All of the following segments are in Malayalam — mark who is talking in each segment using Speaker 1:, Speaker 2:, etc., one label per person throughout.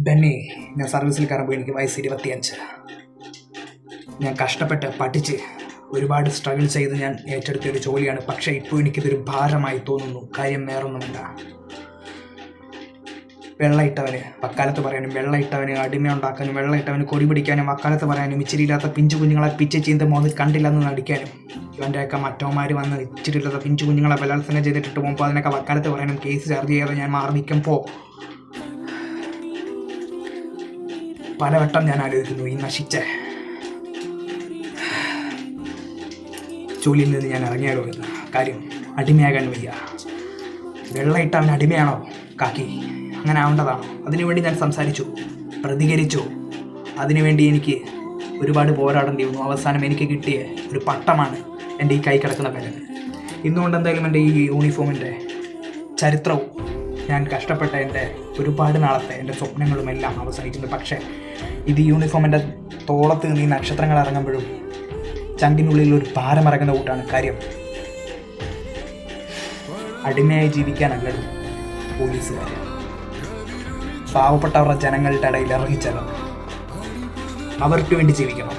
Speaker 1: ബെന്നി ഞാൻ സർവീസിൽ കയറുമ്പോൾ എനിക്ക് വയസ്സ് ഇരുപത്തിയഞ്ച്. ഞാൻ കഷ്ടപ്പെട്ട് പഠിച്ച് ഒരുപാട് സ്ട്രഗിൾ ചെയ്ത് ഞാൻ ഏറ്റെടുത്ത ഒരു ജോലിയാണ്. പക്ഷേ ഇപ്പോൾ എനിക്കിതൊരു ഭാരമായി തോന്നുന്നു. കാര്യം വേറൊന്നുമില്ല. വെള്ളയിട്ടവന് വക്കാലത്ത് പറയാനും വെള്ളയിട്ടവന് അടിമ ഉണ്ടാക്കാനും വെള്ളയിട്ടവന് കൊടി പിടിക്കാനും വക്കാലത്ത് പറയാനും ഇച്ചിരിയില്ലാത്ത പിഞ്ചു കുഞ്ഞുങ്ങളെ പിച്ച് ചീന്ത മോത് കണ്ടില്ലെന്ന് നടിക്കാനും. ഇവന്റെയൊക്കെ മറ്റോമാർ വന്ന് ഇച്ചിരിയില്ലാത്ത പിഞ്ചു കുഞ്ഞുങ്ങളെ ബലാത്സംഗം ചെയ്തിട്ടിട്ട് പോകുമ്പോൾ അതിനൊക്കെ വക്കാലത്ത് പറയാനും കേസ് ചാർജ് ചെയ്യാതെ ഞാൻ മാറി നിൽക്കുമ്പോൾ പലവട്ടം ഞാൻ ആലോചിക്കുന്നു ഈ നശിച്ച ജോലിയിൽ നിന്ന് ഞാൻ ഇറങ്ങിയാലോ എന്ന്. കാര്യം അടിമയാകാൻ വയ്യ. വെള്ളയിട്ട് അവൻ അടിമയാണോ? കാക്കി അങ്ങനെ ആവേണ്ടതാണോ? അതിനുവേണ്ടി ഞാൻ സംസാരിച്ചു പ്രതികരിച്ചു. അതിനുവേണ്ടി എനിക്ക് ഒരുപാട് പോരാടേണ്ടി വന്നു അവസാനം എനിക്ക് കിട്ടിയ ഒരു പട്ടമാണ് എന്റെ ഈ കൈ കിടക്കുന്ന പേരൻ ഇന്നുകൊണ്ട് എന്തായാലും എന്റെ ഈ യൂണിഫോമിന്റെ ചരിത്രവും ഞാൻ കഷ്ടപ്പെട്ട എന്റെ ഒരുപാട് നാളത്തെ എന്റെ സ്വപ്നങ്ങളും എല്ലാം അവസാനിക്കുന്നു പക്ഷേ ഇത് യൂണിഫോമിന്റെ തോളത്ത് നിന്ന് ഈ നക്ഷത്രങ്ങൾ ഇറങ്ങുമ്പോഴും ചങ്കിനുള്ളിൽ ഒരു ഭാരം ഇറങ്ങുന്ന കൂട്ടാണ് കാര്യം. അടിമയായി ജീവിക്കാനല്ലല്ലോ പോലീസുകാർ പാവപ്പെട്ടവരുടെ ജനങ്ങളുടെ ഇടയിൽ ഇറങ്ങിച്ചല്ലോ അവർക്ക് വേണ്ടി ജീവിക്കണം.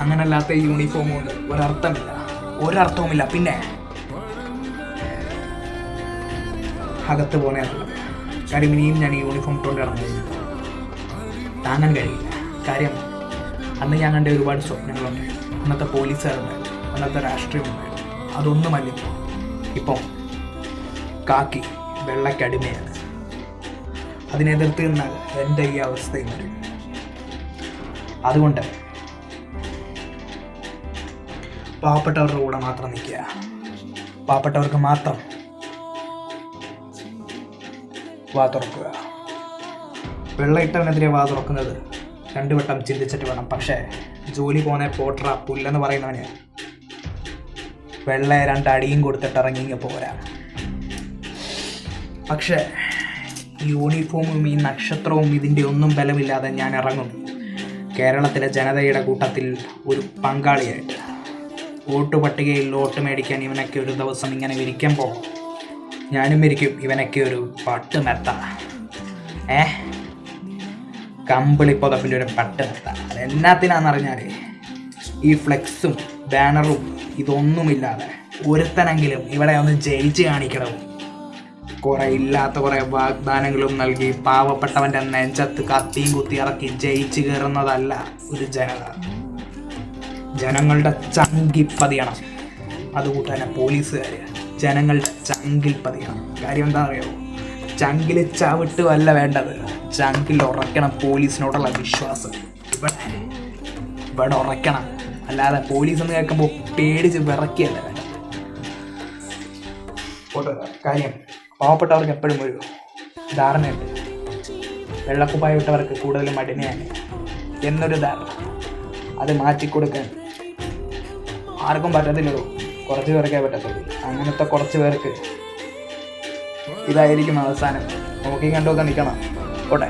Speaker 1: അങ്ങനല്ലാത്ത യൂണിഫോം കൊണ്ട് ഒരർത്ഥമില്ല. ഒരർത്ഥവുമില്ല. പിന്നെ അകത്ത് പോകുന്നതല്ല കാര്യം ഇനിയും ഞാൻ യൂണിഫോം ഇട്ടുകൊണ്ട് ഇറങ്ങുന്നു താങ്ങാൻ കഴിയില്ല. കാര്യം അന്ന് ഞാൻ കണ്ട ഒരുപാട് സ്വപ്നങ്ങളുണ്ട്. അന്നത്തെ പോലീസുകാരുണ്ട് അന്നത്തെ രാഷ്ട്രീയമുണ്ട് അതൊന്നുമല്ല ഇപ്പോൾ ഇപ്പം. കാക്കി വെള്ളക്കടിമയാണ് അതിനെതിർത്ത് നിന്നാൽ എന്റെ ഈ അവസ്ഥയും വരും. അതുകൊണ്ട് പാവപ്പെട്ടവരുടെ കൂടെ മാത്രം നിൽക്കുക. പാവപ്പെട്ടവർക്ക് മാത്രം വാ തുറക്കുക വെള്ളയിട്ടവനെതിരെ വാ തുറക്കുന്നത് രണ്ടു വട്ടം ചിന്തിച്ചിട്ട് വേണം. പക്ഷേ ജോലി പോനെ പോട്ടറ പുല്ലെന്ന് പറയുന്നവന് വെള്ള രണ്ടടിയും കൊടുത്തിട്ട് ഇറങ്ങി പോരാ. പക്ഷേ യൂണിഫോമും ഈ നക്ഷത്രവും ഇതിന്റെ ഒന്നും ബലമില്ലാതെ ഞാൻ ഇറങ്ങും. കേരളത്തിലെ ജനതയുടെ കൂട്ടത്തിൽ ഒരു പങ്കാളിയായിട്ട്. വോട്ട് പട്ടികയിൽ വോട്ട് മേടിക്കാൻ ഇവനൊക്കെ ഒരു ദിവസം ഇങ്ങനെ വിരിക്കുമ്പോൾ ഞാനും മരിക്കും. ഇവനൊക്കെ ഒരു പട്ട് മെത്ത. ഏ? കമ്പിളി പുതപ്പിന്റെ ഒരു പട്ട് മെത്ത. അതെന്നാത്തിനാണെന്നറിഞ്ഞാൽ ഈ ഫ്ലെക്സും ബാനറും ഇതൊന്നുമില്ലാതെ ഒരുത്തനെങ്കിലും ഇവിടെ ഒന്ന് ജയിച്ച് കാണിക്കണം. കുറെ ഇല്ലാത്ത കുറെ വാഗ്ദാനങ്ങളും നൽകി പാവപ്പെട്ടവന്റെ നെഞ്ചത്ത് കത്തിയും കുത്തി ഇറക്കി ജയിച്ചു കയറുന്നതല്ല ഒരു ജനത. ജനങ്ങളുടെ ചങ്കിപ്പതിയണം. അതുകൂട്ട് തന്നെ പോലീസുകാർ ജനങ്ങളുടെ ചങ്കിൽ പതിയണം കാര്യം എന്താ അറിയോ? ചങ്കിൽ ചവിട്ട് അല്ല വേണ്ടത്. ചങ്കിൽ ഉറക്കണം പോലീസിനോടുള്ള വിശ്വാസം. ഇവിടെ ഇവിടെ ഉറക്കണം. അല്ലാതെ പോലീസ് എന്ന് കേൾക്കുമ്പോൾ പേടിച്ച് വിറക്കിയല്ല വേണ്ടത്. കാര്യം പാവപ്പെട്ടവർക്ക് എപ്പോഴും ഒരു ധാരണയുണ്ട്. വെള്ളക്കുപ്പായ വിട്ടവർക്ക് കൂടുതലും അടിമയാണ് എന്നൊരു ധാരണ. അത് മാറ്റിക്കൊടുക്കാൻ ആർക്കും പറ്റത്തില്ലല്ലോ. കുറച്ച് പേർക്കേ പറ്റത്തുള്ളൂ. അങ്ങനത്തെ കുറച്ച് പേർക്ക് ഇതായിരിക്കും അവസാനം. നോക്കി കണ്ടൊക്കെ നിൽക്കണം. പോട്ടെ.